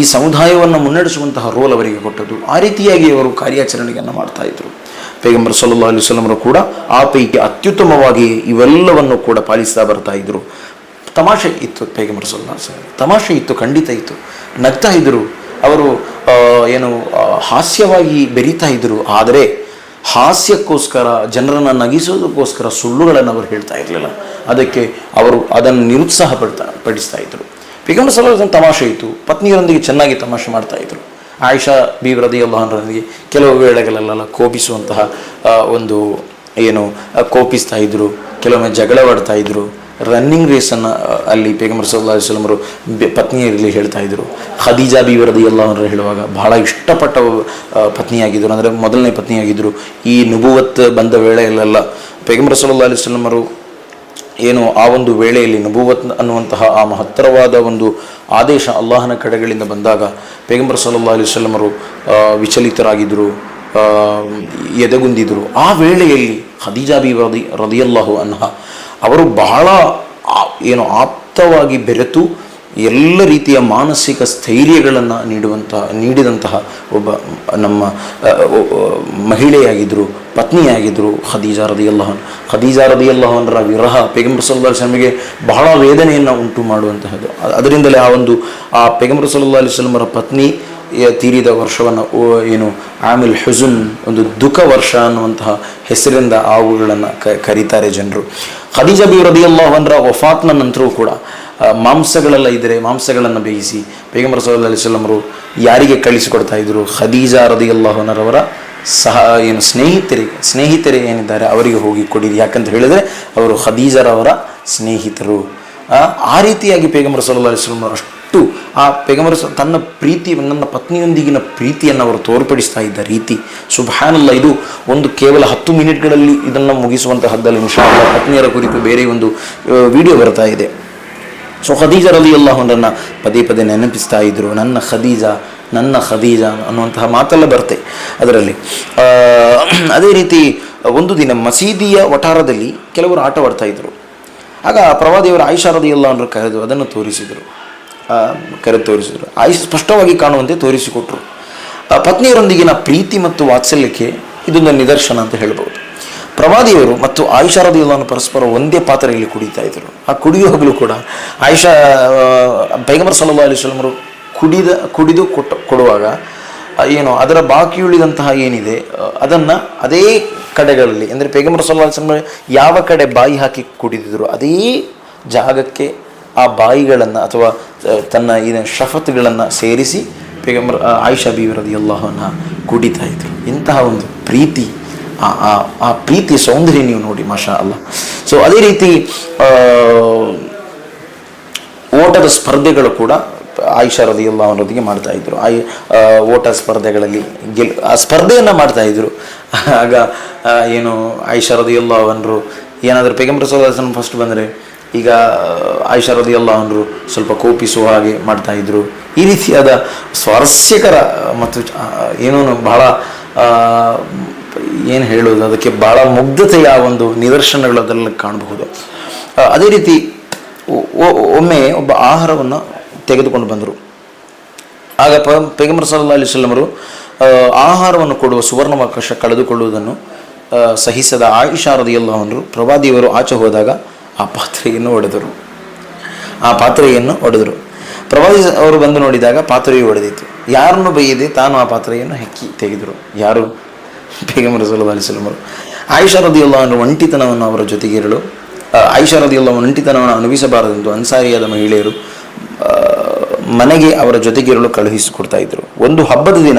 ಈ ಸಮುದಾಯವನ್ನು ಮುನ್ನಡೆಸುವಂತಹ ರೋಲ್ ಅವರಿಗೆ ಕೊಟ್ಟದ್ದು. ಆ ರೀತಿಯಾಗಿ ಅವರು ಕಾರ್ಯಾಚರಣೆಯನ್ನು ಮಾಡ್ತಾ ಇದ್ರು. ಪೈಗಂಬರ್ ಸಲ್ಲಾ ಅಲಿ ಸಲಮರು ಕೂಡ ಆ ಪೈಕಿ ಅತ್ಯುತ್ತಮವಾಗಿ ಇವೆಲ್ಲವನ್ನು ಕೂಡ ಪಾಲಿಸ್ತಾ ಬರ್ತಾ ಇದ್ರು. ತಮಾಷೆ ಇತ್ತು ಪೈಗಂಬರ್ ಸಲ್ಲಾ ತಮಾಷೆ ಇತ್ತು, ಖಂಡಿತ ಇತ್ತು. ನಗ್ತಾ ಇದ್ದರು ಅವರು ಏನು ಹಾಸ್ಯವಾಗಿ ಬೆರೀತಾ ಇದ್ದರು ಆದರೆ ಹಾಸ್ಯಕ್ಕೋಸ್ಕರ, ಜನರನ್ನು ನಗಿಸೋದಕ್ಕೋಸ್ಕರ ಸುಳ್ಳುಗಳನ್ನು ಅವರು ಹೇಳ್ತಾ ಇರಲಿಲ್ಲ. ಅದಕ್ಕೆ ಅವರು ಅದನ್ನು ನಿರುತ್ಸಾಹ ಪಡ್ತಾ ಪಡಿಸ್ತಾ ಇದ್ದರು ಪೈಗಂಬರ್ ಸಲ್ಲಾ ತಮಾಷೆ ಇತ್ತು. ಪತ್ನಿಯರೊಂದಿಗೆ ಚೆನ್ನಾಗಿ ತಮಾಷೆ ಮಾಡ್ತಾ ಇದ್ರು. ಆಯಿಷಾ ಬಿ ರದಿಯಲ್ಲಹನರೊಂದಿಗೆ ಕೆಲವು ವೇಳೆಗಳಲ್ಲೆಲ್ಲ ಕೋಪಿಸುವಂತಹ ಒಂದು ಏನು ಕೋಪಿಸ್ತಾ ಇದ್ರು. ಕೆಲವೊಮ್ಮೆ ಜಗಳವಾಡ್ತಾ ಇದ್ರು. ರನ್ನಿಂಗ್ ರೇಸನ್ನು ಅಲ್ಲಿ ಪೇಗಂಬರ್ ಸಲ್ಲಾ ವಸಲಮರು ಪತ್ನಿಯರಲ್ಲಿ ಹೇಳ್ತಾ ಇದ್ರು. ಖದೀಜಾ ಬಿ ರದಿಯಲ್ಲಹನರು ಹೇಳುವಾಗ ಬಹಳ ಇಷ್ಟಪಟ್ಟ ಪತ್ನಿಯಾಗಿದ್ದರು ಅಂದರೆ ಮೊದಲನೇ ಪತ್ನಿಯಾಗಿದ್ದರು ಈ ನುಬುವತ್ ಬಂದ ವೇಳೆಯಲ್ಲೆಲ್ಲ ಪೇಗಂಬರ್ ಸಲ್ಲಾ ಏನು ಆ ಒಂದು ವೇಳೆಯಲ್ಲಿ ನಬೂವತ್ ಅನ್ನುವಂತಹ ಆ ಮಹತ್ತರವಾದ ಒಂದು ಆದೇಶ ಅಲ್ಲಾಹನ ಕಡೆಗಳಿಂದ ಬಂದಾಗ ಪೇಗಂಬರ್ ಸಲ್ಲಾ ಅಲಿ ವಸಲ್ಲಮರು ಆ, ವಿಚಲಿತರಾಗಿದ್ದರು ಎದೆಗುಂದಿದ್ದರು ಆ ವೇಳೆಯಲ್ಲಿ ಖದೀಜಾ ಬಿ ರದಿ ರದಿಯಲ್ಲಾಹು ಅನ್ಹ ಅವರು ಬಹಳ ಏನು ಆಪ್ತವಾಗಿ ಬೆರೆತು ಎಲ್ಲ ರೀತಿಯ ಮಾನಸಿಕ ಸ್ಥೈರ್ಯಗಳನ್ನು ನೀಡುವಂತಹ ನೀಡಿದಂತಹ ಒಬ್ಬ ನಮ್ಮ ಮಹಿಳೆಯಾಗಿದ್ದರು ಪತ್ನಿಯಾಗಿದ್ದರು ಖದೀಜಾ ರದಿಯಲ್ಲಹನ್ ಖದೀಜಾ ಅಲ್ಲಹನರ ವಿರಹ ಪೇಗಂಬರ್ ಸಲ್ಲಾ ಅಲಿಸ್ಲಮಿಗೆ ಬಹಳ ವೇದನೆಯನ್ನು ಉಂಟು ಮಾಡುವಂತಹದ್ದು. ಅದರಿಂದಲೇ ಆ ಒಂದು, ಆ ಪೇಗಂಬರ್ ಸಲ್ಲಾ ಅಲಿಸ್ಲಮರ ಪತ್ನಿ ತೀರಿದ ವರ್ಷವನ್ನು ಏನು, ಆಮಿಲ್ ಹುಜುನ್ ಒಂದು ದುಃಖ ವರ್ಷ ಅನ್ನುವಂತಹ ಹೆಸರಿಂದ ಆವುಗಳನ್ನು ಕರೀತಾರೆ ಜನರು. ಖದೀಜ ಬಿ ರದಿಯಲ್ಲಾಹನ್ರ ವಫಾತ್ನ ನಂತರವೂ ಕೂಡ ಮಾಂಸಗಳೆಲ್ಲ ಇದ್ದರೆ ಮಾಂಸಗಳನ್ನು ಬೇಯಿಸಿ, ಪೇಗಂಬರ ಸಲ್ಲ ಅಲ್ಲಿ ಸಲಮರು ಯಾರಿಗೆ ಕಳಿಸಿಕೊಡ್ತಾ ಇದ್ರು? ಖದೀಜ ರದಿಯಲ್ಲಾಹನರವರ ಸಹ, ಏನು ಸ್ನೇಹಿತರಿಗೆ ಸ್ನೇಹಿತರೇ ಏನಿದ್ದಾರೆ, ಅವರಿಗೆ ಹೋಗಿ ಕೊಡಿರಿ. ಯಾಕಂತ ಹೇಳಿದರೆ, ಅವರು ಖದೀಜರವರ ಸ್ನೇಹಿತರು. ಆ, ರೀತಿಯಾಗಿ ಪೇಗಮರ ಸಲ್ಲಾ ಅಲಿಸ್ಲಮ್ ಅಷ್ಟು ಆ ಪೇಗಮರ ತನ್ನ ಪ್ರೀತಿ ನನ್ನ ಪತ್ನಿಯೊಂದಿಗಿನ ಪ್ರೀತಿಯನ್ನು ಅವರು ತೋರ್ಪಡಿಸ್ತಾ ಇದ್ದ ರೀತಿ ಸುಭಾನಲ್ಲ ಇದು ಒಂದು ಕೇವಲ ಹತ್ತು ಮಿನಿಟ್ಗಳಲ್ಲಿ ಇದನ್ನು ಮುಗಿಸುವಂತಹದ್ದಲ್ಲಿ ಇನ್ಶಾಲ್ಲ ಪತ್ನಿಯರ ಕುರಿತು ಬೇರೆ ಒಂದು ವಿಡಿಯೋ ಬರ್ತಾ ಇದೆ. ಸೊ ಖದೀಜರಲ್ಲಿ ಎಲ್ಲ ಒಂದನ್ನು ಪದೇ ಪದೇ ನೆನಪಿಸ್ತಾ ಇದ್ರು ನನ್ನ ಖದೀಜ ನನ್ನ ಖದೀಜ ಅನ್ನುವಂತಹ ಮಾತೆಲ್ಲ ಬರ್ತೆ ಅದರಲ್ಲಿ. ಅದೇ ರೀತಿ ಒಂದು ದಿನ ಮಸೀದಿಯ ವಠಾರದಲ್ಲಿ ಕೆಲವರು ಆಟವಾಡ್ತಾ ಇದ್ರು. ಆಗ ಪ್ರವಾದಿಯವರು ಆಯುಷಾರದಿ ಇಲ್ಲ ಅಂದ್ರೆ ಕರೆದು ಅದನ್ನು ತೋರಿಸಿದರು. ಕರೆದು ತೋರಿಸಿದರು. ಆಯುಷ್ ಸ್ಪಷ್ಟವಾಗಿ ಕಾಣುವಂತೆ ತೋರಿಸಿಕೊಟ್ರು. ಆ, ಪತ್ನಿಯರೊಂದಿಗಿನ ಪ್ರೀತಿ ಮತ್ತು ವಾತ್ಸಲ್ಯಕ್ಕೆ ಇದೊಂದು ನಿದರ್ಶನ ಅಂತ ಹೇಳ್ಬೋದು. ಪ್ರವಾದಿಯವರು ಮತ್ತು ಆಯಿಷಾ ರದಿಯಲ್ಲನ್ನು ಪರಸ್ಪರ ಒಂದೇ ಪಾತ್ರೆಯಲ್ಲಿ ಕುಡಿತಾ ಇದ್ದರು. ಆ ಕುಡಿಯುವಾಗಲೂ ಕೂಡ ಆಯುಷಾ ಬೈಗಮರ್ ಸಲ್ಲಾ ಅಲಿಸ್ಲಮರು ಕುಡಿದ ಕುಡಿದು ಕೊಟ್ಟು ಕೊಡುವಾಗ ಏನು, ಅದರ ಬಾಕಿ ಉಳಿದಂತಹ ಏನಿದೆ ಅದನ್ನು ಅದೇ ಕಡೆಗಳಲ್ಲಿ, ಅಂದರೆ ಪೇಗಮರ ಸಲ್ಲಾ ಅಲಿಸ್ಲಮ ಯಾವ ಕಡೆ ಬಾಯಿ ಹಾಕಿ ಕುಡಿದಿದ್ರು, ಅದೇ ಜಾಗಕ್ಕೆ ಆ ಬಾಯಿಗಳನ್ನು ಅಥವಾ ತನ್ನ ಏನು ಶಫತ್ಗಳನ್ನು ಸೇರಿಸಿ ಪೈಗಂಬರ್ ಆಯಿಷಾ ಬೀವರದಿ ಎಲ್ಲವನ್ನು ಕುಡಿತಾ ಇದ್ರು. ಇಂತಹ ಒಂದು ಪ್ರೀತಿ, ಆ, ಆ- ಆ ಪ್ರೀತಿ ಸೌಂದರ್ಯ ನೀವು ನೋಡಿ ಮಾಷಾ ಅಲ್ಲ ಸೊ ಅದೇ ರೀತಿ ಓಟದ ಸ್ಪರ್ಧೆಗಳು ಕೂಡ ಆಯಿಷಾ ರದಿಯಲ್ಲ ಅವರೊಂದಿಗೆ ಮಾಡ್ತಾ ಇದ್ರು. ಆಯ್ ಓಟ ಸ್ಪರ್ಧೆಗಳಲ್ಲಿ ಗೆಲ್, ಆ ಸ್ಪರ್ಧೆಯನ್ನು ಮಾಡ್ತಾ ಇದ್ರು. ಆಗ ಏನು, ಆಯಿಷಾ ರದಿಯಲ್ಲ ಅವನರು ಏನಾದರೂ ಪೈಗಂಬರ ಸೋದರಸನ್ ಫಸ್ಟ್ ಬಂದರೆ, ಈಗ ಆಯಿಷಾ ರದಿಯಲ್ಲ ಅವನರು ಸ್ವಲ್ಪ ಕೋಪಿಸುವ ಹಾಗೆ ಮಾಡ್ತಾ ಇದ್ರು. ಈ ರೀತಿಯಾದ ಸ್ವಾರಸ್ಯಕರ ಮತ್ತು ಏನೂ, ಬಹಳ ಏನು ಹೇಳೋದು ಅದಕ್ಕೆ ಬಹಳ ಮುಗ್ಧತೆಯ ಒಂದು ನಿದರ್ಶನಗಳು ಅದರಲ್ಲಿ ಕಾಣಬಹುದು ಅದೇ ರೀತಿ ಒಮ್ಮೆ ಒಬ್ಬ ಆಹಾರವನ್ನು ತೆಗೆದುಕೊಂಡು ಬಂದರು. ಆಗ ಪ ಪೈಗಂಬರ್ ಸಲ್ಲಾ ಅಲಿ ವಸಲ್ಲಮರು ಆಹಾರವನ್ನು ಕೊಡುವ ಸುವರ್ಣಾವಕಾಶ ಕಳೆದುಕೊಳ್ಳುವುದನ್ನು ಸಹಿಸದ ಆಯಿಷಾ ಅವರು ಪ್ರವಾದಿಯವರು ಆಚೆ ಹೋದಾಗ ಆ ಪಾತ್ರೆಯನ್ನು ಒಡೆದರು. ಆ ಪಾತ್ರೆಯನ್ನು ಒಡೆದರು. ಪ್ರವಾದಿ ಅವರು ಬಂದು ನೋಡಿದಾಗ ಪಾತ್ರೆಯು ಒಡೆದಿತ್ತು. ಯಾರನ್ನು ಬೈಯದೆ ತಾನು ಆ ಪಾತ್ರೆಯನ್ನು ಹೆಕ್ಕಿ ತೆಗೆದರು. ಯಾರು? ಪೈಗಂಬರ್ ಸಲ್ಲಾ ಅಲಿ ವಸಲ್ಲಮರು. ಆಯಿಷಾ ರದಿಯಲ್ಲವನ ಒಂಟಿತನವನ್ನು ಅವರ ಜೊತೆಗಿರಲು ಆ, ಆಯಿಷಾ ರದಿಯಲ್ಲವನ ಒಂಟಿತನವನ್ನು ಅನುಭವಿಸಬಾರದೆಂದು ಅನ್ಸಾರಿಯಾದ ಮಹಿಳೆಯರು ಮನೆಗೆ ಅವರ ಜೊತೆಗಿರಲು ಕಳುಹಿಸಿಕೊಡ್ತಾ ಇದ್ರು. ಒಂದು ಹಬ್ಬದ ದಿನ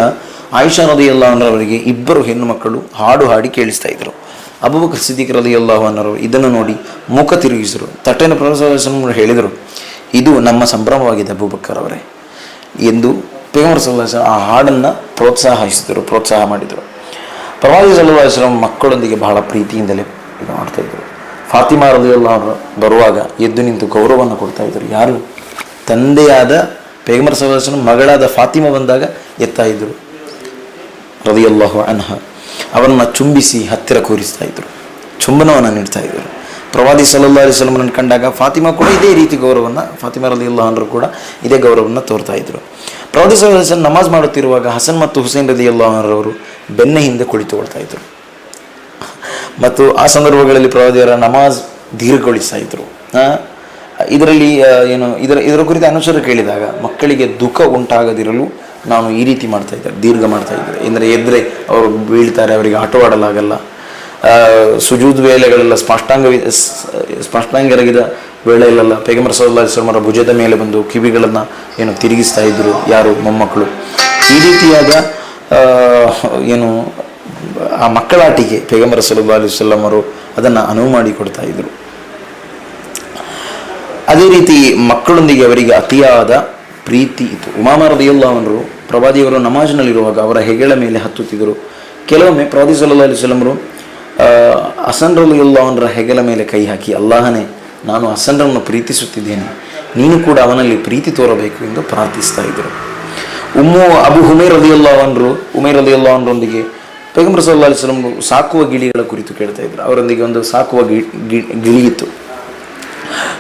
ಆಯಿಷಾ ರದಿಯಲ್ಲ ಅನ್ನೋರವರಿಗೆ ಇಬ್ಬರು ಹೆಣ್ಣು ಮಕ್ಕಳು ಹಾಡು ಹಾಡಿ ಕೇಳಿಸ್ತಾ ಇದ್ರು. ಅಬುಬಕರ್ ಸಿದ್ದಿಕ್ ರದಿಯಲ್ಲಾಹು ಅನ್ನೋರು ಇದನ್ನು ನೋಡಿ ಮುಖ ತಿರುಗಿಸಿದರು. ತಟ್ಟೆನ ಪ್ರಸಾದ ಹೇಳಿದರು, ಇದು ನಮ್ಮ ಸಂಭ್ರಮವಾಗಿದೆ ಅಬೂಬಕ್ಕರ್ ಅವರೇ ಎಂದು ಪೇಮರ್ ಸಲ್ಲಾಸ್ ಆ ಹಾಡನ್ನು ಪ್ರೋತ್ಸಾಹಿಸಿದರು, ಪ್ರೋತ್ಸಾಹ ಮಾಡಿದರು. ಪ್ರವಾದಿ ಸಲ್ಲಾಹ್ ಮಕ್ಕಳೊಂದಿಗೆ ಬಹಳ ಪ್ರೀತಿಯಿಂದಲೇ ಇದು ಮಾಡ್ತಾ ಇದ್ರು. ಫಾತಿಮಾ ರದಿಯಲ್ಲ ಅವರು ಬರುವಾಗ ಎದ್ದು ನಿಂತು ಗೌರವವನ್ನು ಇದ್ರು. ಯಾರು? ತಂದೆಯಾದ ಪೇಗಮರ್ ಸಲ್ಲಾಹ್ ಮಗಳಾದ ಫಾತಿಮಾ ಬಂದಾಗ ಎತ್ತಾ ಇದ್ರು. ರವಿಯಲ್ಲಾಹು ಅನ್ಹ. ಅವರನ್ನು ಚುಂಬಿಸಿ ಹತ್ತಿರ ಕೂರಿಸ್ತಾ ಇದ್ದರು ಚುಂಬನವನ್ನು ನೀಡ್ತಾ ಇದ್ದರು ಪ್ರವಾದಿ ಸಲ್ಲಾ ಅಲಿ ಸಲಮನನ್ನು ಕಂಡಾಗ ಫಾತಿಮಾ ಕೂಡ ಇದೇ ರೀತಿ ಗೌರವವನ್ನು, ಫಾತಿಮಾ ರದಿ ಅಲ್ಲಾಹನರು ಕೂಡ ಇದೇ ಗೌರವವನ್ನು ತೋರ್ತಾ ಇದ್ದರು ಪ್ರವಾದಿ ಸಲಹ್ ನಮಾಜ್ ಮಾಡುತ್ತಿರುವಾಗ ಹಸನ್ ಮತ್ತು ಹುಸೇನ್ ರದಿ ಅಲ್ಲಾಹರವರು ಬೆನ್ನ ಹಿಂದೆ ಕುಳಿತುಕೊಳ್ತಾ ಇದ್ದರು ಮತ್ತು ಆ ಸಂದರ್ಭಗಳಲ್ಲಿ ಪ್ರವಾದಿಯವರ ನಮಾಜ್ ದೀರ್ಘಗೊಳಿಸ್ತಾ ಇದ್ದರು ಇದರಲ್ಲಿ ಏನು, ಇದರ ಇದರ ಕುರಿತು ಅನುಸರ ಕೇಳಿದಾಗ ಮಕ್ಕಳಿಗೆ ದುಃಖ ಉಂಟಾಗದಿರಲು ನಾನು ಈ ರೀತಿ ಮಾಡ್ತಾ ಇದ್ದೆ, ದೀರ್ಘ ಮಾಡ್ತಾ ಇದ್ದೆ. ಎಂದರೆ ಎದ್ರೆ ಅವರು ಬೀಳ್ತಾರೆ, ಅವರಿಗೆ ಆಟವಾಡಲಾಗಲ್ಲ ಸುಜೂದ್ ವೇಳೆಗಳೆಲ್ಲ ಸ್ಪಷ್ಟಾಂಗ ಸ್ಪಷ್ಟಾಂಗರಗಿದ ವೇಳೆಯಲ್ಲೆಲ್ಲ ಪೇಗಮರ ಸಲ್ಲಾಸ್ಲಮರ ಭುಜದ ಮೇಲೆ ಬಂದು ಕಿವಿಗಳನ್ನು ಏನು ತಿರುಗಿಸ್ತಾ ಇದ್ದರು ಯಾರು? ಮೊಮ್ಮಕ್ಕಳು. ಈ ರೀತಿಯಾದ ಏನು, ಆ ಮಕ್ಕಳಾಟಿಗೆ ಪೇಗಮರ ಸಲ್ಲಾ ಅಲಿಸ್ಲಮರು ಅದನ್ನು ಅನುವು ಮಾಡಿಕೊಡ್ತಾ ಇದ್ದರು ಅದೇ ರೀತಿ ಮಕ್ಕಳೊಂದಿಗೆ ಅವರಿಗೆ ಅತಿಯಾದ ಪ್ರೀತಿ ಇತ್ತು. ಉಮಾಮ ರದಿಯುಲ್ಲಾಹನರು ಪ್ರವಾದಿಯವರು ನಮಾಜ್ನಲ್ಲಿರುವಾಗ ಅವರ ಹೆಗಲ ಮೇಲೆ ಹತ್ತುತ್ತಿದ್ದರು. ಕೆಲವೊಮ್ಮೆ ಪ್ರವಾದಿ ಸಲ್ಲಾ ಅಲಿಸ್ಲಮರು ಸಲಮರು ರಲಿಯುಲ್ಲಾಹನರ ಹೆಗಲ ಮೇಲೆ ಕೈ ಹಾಕಿ, ಅಲ್ಲಾಹನೇ, ನಾನು ಅಸನ್ರನ್ನು ಪ್ರೀತಿಸುತ್ತಿದ್ದೇನೆ. ನೀನು ಕೂಡ ಅವನಲ್ಲಿ ಪ್ರೀತಿ ತೋರಬೇಕು ಎಂದು ಪ್ರಾರ್ಥಿಸ್ತಾ ಇದ್ದರು. ಉಮ್ಮು ಅಬು ಹುಮೇರ್ ರದಿಯುಲ್ಲಾಹನರು ಉಮೇರ್ ರದಿಯುಲ್ಲಾಹನರೊಂದಿಗೆ ಪೈಗಂಬರ್ ಸಲ್ಲಾ ಅಲಿಸ್ಲಮ್ ಸಾಕುವ ಗಿಳಿಗಳ ಕುರಿತು ಕೇಳ್ತಾ ಇದ್ದರು ಅವರೊಂದಿಗೆ ಒಂದು ಸಾಕುವ ಗಿ- ಗಿಳಿ ಇತ್ತು.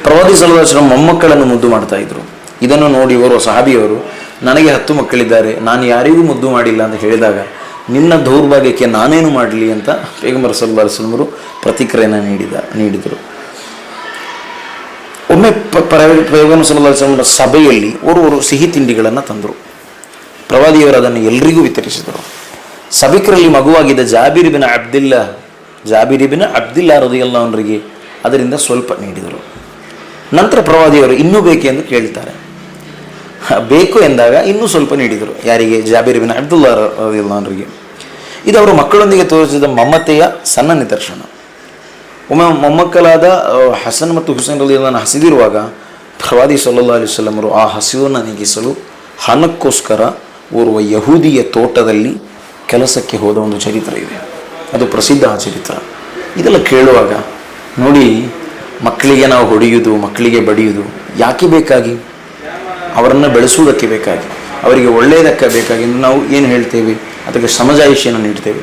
ಪ್ರವಾದಿ ಸಲಹಾ ಮೊಮ್ಮಕ್ಕಳನ್ನು ಮುದ್ದು ಮಾಡ್ತಾ ಇದ್ರು. ಇದನ್ನು ನೋಡಿ ಇವರು ಸಹಾಬಿಯವರು, ನನಗೆ ಹತ್ತು ಮಕ್ಕಳಿದ್ದಾರೆ, ನಾನು ಯಾರಿಗೂ ಮುದ್ದು ಮಾಡಿಲ್ಲ ಅಂತ ಹೇಳಿದಾಗ, ನಿನ್ನ ದೌರ್ಭಾಗ್ಯಕ್ಕೆ ನಾನೇನು ಮಾಡಲಿ ಅಂತ ಪೇಗಂಬರ ಸಲ್ಲಾ ಅಲಿಸ್ಲಮರು ಪ್ರತಿಕ್ರಿಯೆಯನ್ನು ನೀಡಿದ, ನೀಡಿದರು. ಒಮ್ಮೆ ಪ- ಪರ- ಪೇಗಂಬರ ಸಲ್ಲಾ ಅಲಿಸ್ಲಮರ ಸಭೆಯಲ್ಲಿ ಓರ್ವರು ಸಿಹಿ ತಿಂಡಿಗಳನ್ನು ತಂದರು. ಪ್ರವಾದಿಯವರು ಅದನ್ನು ಎಲ್ರಿಗೂ ವಿತರಿಸಿದರು. ಸಭಿಕರಲ್ಲಿ ಮಗುವಾಗಿದ್ದ ಜಾಬೀರಿಬಿನ ಅಬ್ದಿಲ್ಲಾ ಜಾಬೀರಿಬಿನ ಅಬ್ದಿಲ್ಲಾ ರದಿಯಲ್ಲವರಿಗೆ ಅದರಿಂದ ಸ್ವಲ್ಪ ನೀಡಿದರು. ನಂತರ ಪ್ರವಾದಿಯವರು ಇನ್ನೂ ಬೇಕು ಎಂದು ಕೇಳ್ತಾರೆ. ಬೇಕು ಎಂದಾಗ ಇನ್ನೂ ಸ್ವಲ್ಪ ನೀಡಿದರು. ಯಾರಿಗೆ? ಜಾಬೀರಿಬಿನ ಅಬ್ದುಲ್ಲಾ ರದಿಯಲ್ಲವರಿಗೆ ಇದು ಅವರು ಮಕ್ಕಳೊಂದಿಗೆ ತೋರಿಸಿದ ಮಮತೆಯ ಸಣ್ಣ ನಿದರ್ಶನ. ಒಮ್ಮೆ ಮೊಮ್ಮಕ್ಕಳಾದ ಹಸನ್ ಮತ್ತು ಹುಸೇನ್ ರಲಿಯನ್ನು ಹಸಿದಿರುವಾಗ ಪ್ರವಾದಿ ಸಲ್ಲಾ ಅಲಿಸ್ಲಮರು ಆ ಹಸಿವನ್ನು ನೀಗಿಸಲು ಹಣಕ್ಕೋಸ್ಕರ ಓರ್ವ ಯಹೂದಿಯ ತೋಟದಲ್ಲಿ ಕೆಲಸಕ್ಕೆ ಹೋದ ಒಂದು ಚರಿತ್ರೆ ಇದೆ. ಅದು ಪ್ರಸಿದ್ಧ ಆ ಚರಿತ್ರ. ಇದೆಲ್ಲ ಕೇಳುವಾಗ ನೋಡಿ ಮಕ್ಕಳಿಗೆ ನಾವು ಹೊಡೆಯುವುದು ಮಕ್ಕಳಿಗೆ ಬಡಿಯುವುದು ಯಾಕೆ ಬೇಕಾಗಿ? ಅವರನ್ನು ಬೆಳೆಸುವುದಕ್ಕೆ ಬೇಕಾಗಿ, ಅವರಿಗೆ ಒಳ್ಳೆಯದಕ್ಕೆ ಬೇಕಾಗಿ ನಾವು ಏನು ಹೇಳ್ತೇವೆ? ಅದಕ್ಕೆ ಸಮಜಾಯಿಷಿಯನ್ನು ನೀಡ್ತೇವೆ.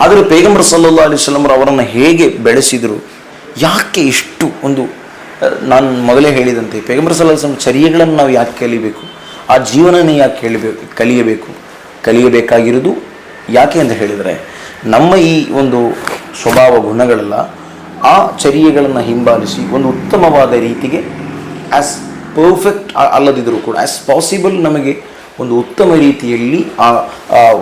ಆದರೆ ಪೇಗಂಬರ್ ಸಲ್ಲಾ ಅಲಿಸ್ಲಮರು ಅವರನ್ನು ಹೇಗೆ ಬೆಳೆಸಿದರು? ಯಾಕೆ ಇಷ್ಟು ಒಂದು ನಾನು ಮೊದಲೇ ಹೇಳಿದಂತೆ ಪೇಗಂಬರ್ ಸಲ್ಲಾ ಚರ್ಯಗಳನ್ನು ನಾವು ಯಾಕೆ ಕಲಿಬೇಕು? ಆ ಜೀವನನೇ ಯಾಕೆ ಕೇಳಬೇಕು ಕಲಿಯಬೇಕು? ಕಲಿಯಬೇಕಾಗಿರುವುದು ಯಾಕೆ ಅಂತ ಹೇಳಿದರೆ, ನಮ್ಮ ಈ ಒಂದು ಸ್ವಭಾವ ಗುಣಗಳೆಲ್ಲ ಆ ಚರ್ಯೆಗಳನ್ನು ಹಿಂಬಾಲಿಸಿ ಒಂದು ಉತ್ತಮವಾದ ರೀತಿಗೆ ಆ್ಯಸ್ ಪರ್ಫೆಕ್ಟ್ ಅಲ್ಲದಿದ್ದರೂ ಕೂಡ ಆ್ಯಸ್ ಪಾಸಿಬಲ್ ನಮಗೆ ಒಂದು ಉತ್ತಮ ರೀತಿಯಲ್ಲಿ ಆ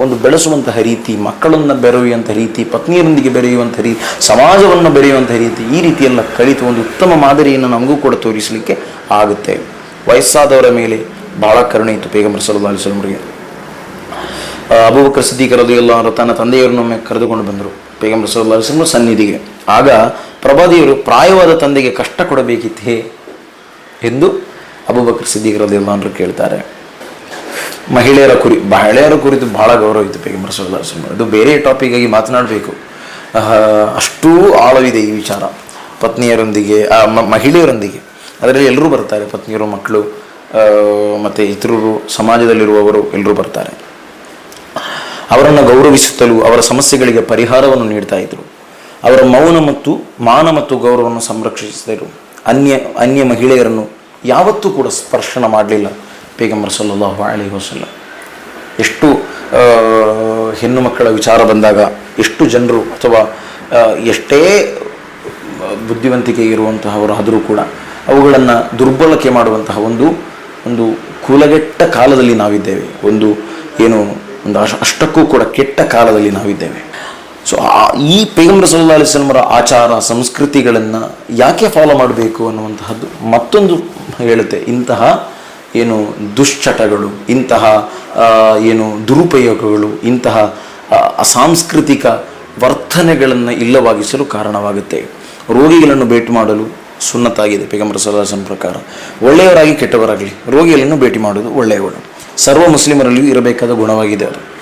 ಒಂದು ಬೆಳೆಸುವಂತಹ ರೀತಿ, ಮಕ್ಕಳನ್ನು ಬೆರೆಯುವಂಥ ರೀತಿ, ಪತ್ನಿಯರೊಂದಿಗೆ ಬೆರೆಯುವಂಥ ರೀತಿ, ಸಮಾಜವನ್ನು ಬೆರೆಯುವಂಥ ರೀತಿ ಈ ರೀತಿಯೆಲ್ಲ ಕಲಿತು ಒಂದು ಉತ್ತಮ ಮಾದರಿಯನ್ನು ನಮಗೂ ಕೂಡ ತೋರಿಸಲಿಕ್ಕೆ ಆಗುತ್ತೆ. ವಯಸ್ಸಾದವರ ಮೇಲೆ ಬಹಳ ಕರುಣೆ ಇತ್ತು ಪೇಗಂಬರ್ ಸಲ್ಲಾ ಅಲಿಸ್ಲಮರಿಗೆ ಅಬೂಬಕರ್ ಸಿದ್ದಿ ಕರೆದು ಅವರು ತನ್ನ ತಂದೆಯವರನ್ನೊಮ್ಮೆ ಕರೆದುಕೊಂಡು ಬಂದರು ಪೇಗಂಬರ್ ಸಲ್ಲಾ ಸನ್ನಿಧಿಗೆ. ಆಗ ಪ್ರಭಾದಿಯವರು ಪ್ರಾಯವಾದ ತಂದೆಗೆ ಕಷ್ಟ ಕೊಡಬೇಕಿತ್ತೇ ಎಂದು ಅಬೂಬಕರ್ ಅವರು ಕೇಳ್ತಾರೆ. ಮಹಿಳೆಯರ ಕುರಿ, ಮಹಿಳೆಯರ ಕುರಿತು ಬಹಳ ಗೌರವ ಇತ್ತು ಪೇಗಂಬರ್ ಅದು ಬೇರೆ ಟಾಪಿಕ್ ಆಗಿ ಮಾತನಾಡಬೇಕು. ಅಷ್ಟೂ ಆಳವಿದೆ ಈ ವಿಚಾರ. ಪತ್ನಿಯರೊಂದಿಗೆ ಮಹಿಳೆಯರೊಂದಿಗೆ. ಅದರಲ್ಲಿ ಎಲ್ಲರೂ ಬರ್ತಾರೆ, ಪತ್ನಿಯರು, ಮಕ್ಕಳು ಮತ್ತು ಇತರರು, ಸಮಾಜದಲ್ಲಿರುವವರು ಎಲ್ಲರೂ ಬರ್ತಾರೆ. ಅವರನ್ನು ಗೌರವಿಸುತ್ತಲೂ, ಅವರ ಸಮಸ್ಯೆಗಳಿಗೆ ಪರಿಹಾರವನ್ನು ನೀಡ್ತಾ ಇದ್ರು. ಅವರ ಮೌನ ಮತ್ತು ಮಾನ ಮತ್ತು ಗೌರವವನ್ನು ಸಂರಕ್ಷಿಸಿದರು. ಅನ್ಯ ಅನ್ಯ ಮಹಿಳೆಯರನ್ನು ಯಾವತ್ತೂ ಕೂಡ ಸ್ಪರ್ಶನ ಮಾಡಲಿಲ್ಲ. ಪೇಗಂಬರ್ ಸಲ್ಲಲ್ಲಾಹು ಅಲಿ ವಸಲ್ಲ. ಎಷ್ಟು ಹೆಣ್ಣು ಮಕ್ಕಳ ವಿಚಾರ ಬಂದಾಗ ಎಷ್ಟು ಜನರು ಅಥವಾ ಎಷ್ಟೇ ಬುದ್ಧಿವಂತಿಕೆ ಇರುವಂತಹವರು ಆದರೂ ಕೂಡ ಅವುಗಳನ್ನು ದುರ್ಬಳಕೆ ಮಾಡುವಂತಹ ಒಂದು ಒಂದು ಕೂಲಗೆಟ್ಟ ಕಾಲದಲ್ಲಿ ನಾವಿದ್ದೇವೆ. ಒಂದು, ಏನು, ಒಂದು ಅಷ್ಟಕ್ಕೂ ಕೂಡ ಕೆಟ್ಟ ಕಾಲದಲ್ಲಿ ನಾವಿದ್ದೇವೆ. ಸೊ ಈ ಪೇಗಂಬರ ಸಲ್ಲಾ ಅಲಿಸ್ಲಮರ ಆಚಾರ, ಸಂಸ್ಕೃತಿಗಳನ್ನು ಯಾಕೆ ಫಾಲೋ ಮಾಡಬೇಕು ಅನ್ನುವಂತಹದ್ದು ಮತ್ತೊಂದು ಹೇಳುತ್ತೆ. ಇಂತಹ ಏನು ದುಶ್ಚಟಗಳು, ಇಂತಹ ಏನು ದುರುಪಯೋಗಗಳು, ಇಂತಹ ಅಸಾಂಸ್ಕೃತಿಕ ವರ್ತನೆಗಳನ್ನು ಇಲ್ಲವಾಗಿಸಲು ಕಾರಣವಾಗುತ್ತೆ. ರೋಗಿಗಳನ್ನು ಭೇಟಿ ಮಾಡಲು ಸುನ್ನತಾಗಿದೆ ಪೇಗಂಬರ ಸಲ್ಲಾಸನ ಪ್ರಕಾರ. ಒಳ್ಳೆಯವರಾಗಿ ಕೆಟ್ಟವರಾಗಲಿ ರೋಗಿಗಳನ್ನು ಭೇಟಿ ಮಾಡುವುದು ಒಳ್ಳೆಯವರು. ಸರ್ವ ಮುಸ್ಲಿಮರಲ್ಲಿಯೂ ಇರಬೇಕಾದ ಗುಣವಾಗಿದೆ ಅದು.